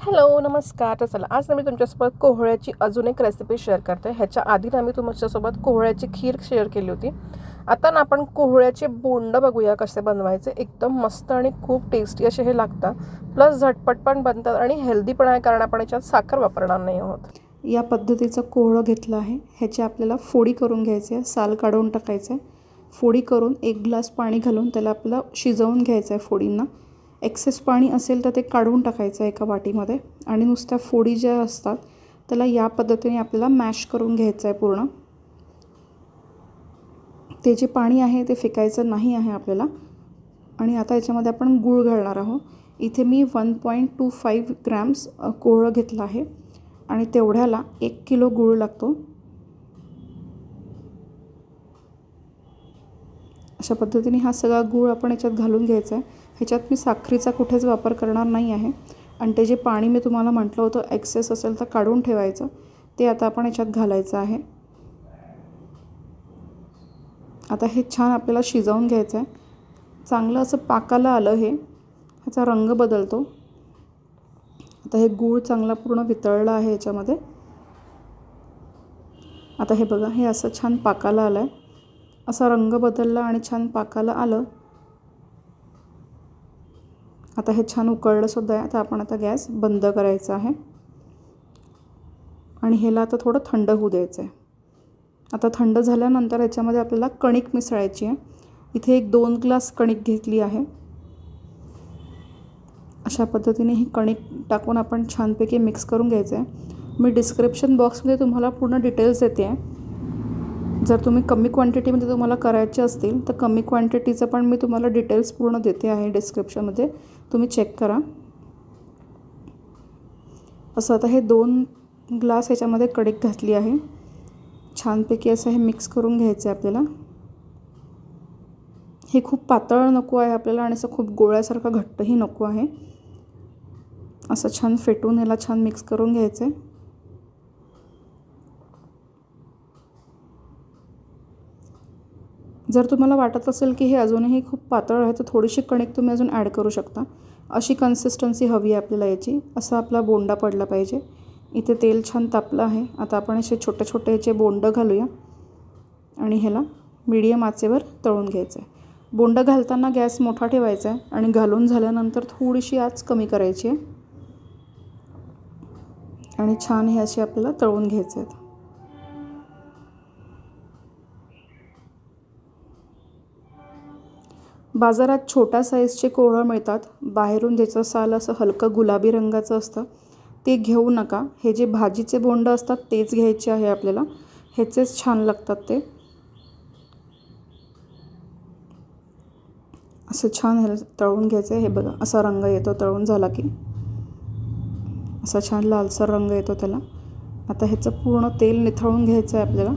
Hello नमस्कार. तर चला आज ना मी तुमच्यासोबत कोहळ्याची अजून एक रेसिपी शेअर करते. ह्याच्या आधी ना मी तुमच्यासोबत कोहळ्याची खीर शेअर केली होती. आता ना आपण कोहळ्याचे बोंड बघूया कसे बनवायचे. एकदम मस्त आणि खूप टेस्टी असे हे लागतात. प्लस झटपट पण बनतात आणि हेल्दी पण आहे कारण आपण याच्यात साखर वापरणार नाही आहोत. या पद्धतीचं कोहळं घेतलं आहे. ह्याची आपल्याला फोडी करून घ्यायची आहे. साल काढून टाकायचं आहे. फोडी करून एक ग्लास पाणी घालून त्याला आपल्याला शिजवून घ्यायचं आहे फोडींना. एक्सेस पाणी असेल तर ते काढून टाकायचं आहे एका वाटीमध्ये आणि नुसत्या फोडी ज्या असतात त्याला या पद्धतीने आपल्याला मॅश करून घ्यायचं आहे पूर्ण. ते जे पाणी आहे ते फेकायचं नाही आहे आपल्याला. आणि आता याच्यामध्ये आपण गूळ घालणार आहोत. इथे मी one point two five grams कोहळं घेतलं आहे. आणि तेवढ्याला एक किलो गूळ लागतो. अशा पद्धतीने हा सगळा गूळ आपण याच्यात घालून घ्यायचा आहे ह्याच्यात मी साखरेचा कुठेच वापर करणार नाही आहे. आणि ते जे पाणी मी तुम्हाला म्हटलं होतं ॲक्सेस असेल तर काढून ठेवायचं. ते आता आपण याच्यात घालायचं आहे. आता हे छान आपल्याला शिजवून घ्यायचं आहे चांगलं असं पाकाला आलं हे. ह्याचा रंग बदलतो. आता हे गूळ चांगला पूर्ण वितळला आहे याच्यामध्ये आता हे बघा हे असं छान पाकाला आलं आहे असा रंग बदलला आणि छान पाकाला आलं. आता हे छान उकळलंसुद्धा आहे. आता आपण आता गॅस बंद करायचा आहे. आणि ह्याला आता थोडं थंड होऊ द्यायचं आहे. आता थंड झाल्यानंतर याच्यामध्ये आपल्याला कणिक मिसळायची आहे. इथे एक दोन ग्लास कणिक घेतली आहे. अशा पद्धतीने ही कणिक टाकून आपण छानपैकी मिक्स करून घ्यायचं आहे. मी डिस्क्रिप्शन बॉक्समध्ये तुम्हाला पूर्ण डिटेल्स देते आहे. जर तुम्ही कमी क्वांटिटीमध्ये तुम्हाला करायचे असतील तर कमी क्वांटिटीचं पण मी तुम्हाला डिटेल्स पूर्ण देते आहे डिस्क्रिप्शनमध्ये. तुम्ही चेक करा. असं आता हे दोन ग्लास ह्याच्यामध्ये कणिक घातली आहे. छानपैकी असं हे मिक्स करून घ्यायचं आहे आपल्याला. हे खूप पातळ नको आहे आपल्याला आणि असं खूप गोळ्यासारखं घट्टही नको आहे. असं छान फेटून ह्याला छान मिक्स करून घ्यायचं आहे जर तुम्हाला वाटत असेल की हे अजूनही खूप पातळ आहे तर थोडीशी कणिक तुम्ही अजून ॲड करू शकता. अशी कन्सिस्टन्सी हवी आहे आपल्याला याची. असा आपला बोंडा पडला पाहिजे. इथे तेल छान तापलं आहे. आता आपण असे छोटे छोटे याचे बोंड घालूया. आणि ह्याला मीडियम आचेवर तळून घ्यायचं आहे बोंड घालताना गॅस मोठा ठेवायचा आहे. आणि घालून झाल्यानंतर थोडीशी आच कमी करायची आहे. आणि छान हे असे आपल्याला तळून घ्यायचे आहेत. बाजारात छोट्या साईजचे कोहळं मिळतात. बाहेरून ज्याचं साल असं हलकं गुलाबी रंगाचं असतं ते घेऊ नका. हे जे भाजीचे बोंड असतात तेच घ्यायचे आहे आपल्याला. ह्याचेच छान लागतात ते. असं छान हे तळून घ्यायचं आहे. हे बघा असा रंग येतो तळून झाला की. असा छान लालसर रंग येतो त्याला. आता ह्याचं पूर्ण तेल निथळून घ्यायचं आहे आपल्याला.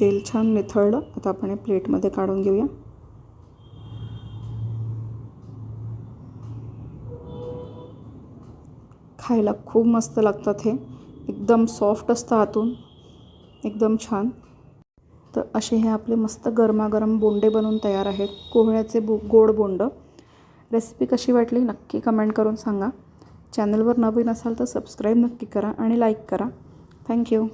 तेल छान निथळलं आता आपण हे प्लेटमध्ये काढून घेऊया. खायला खूप मस्त लागतात हे. एकदम सॉफ्ट असतं आतून. एकदम छान. तर असे हे आपले मस्त गरमागरम बोंडे बनवून तयार आहेत. कोहळ्याचे बो गोड बोंड. रेसिपी कशी वाटली नक्की कमेंट करून सांगा. चॅनलवर नवीन असाल तर सबस्क्राईब नक्की करा आणि लाईक करा. थँक्यू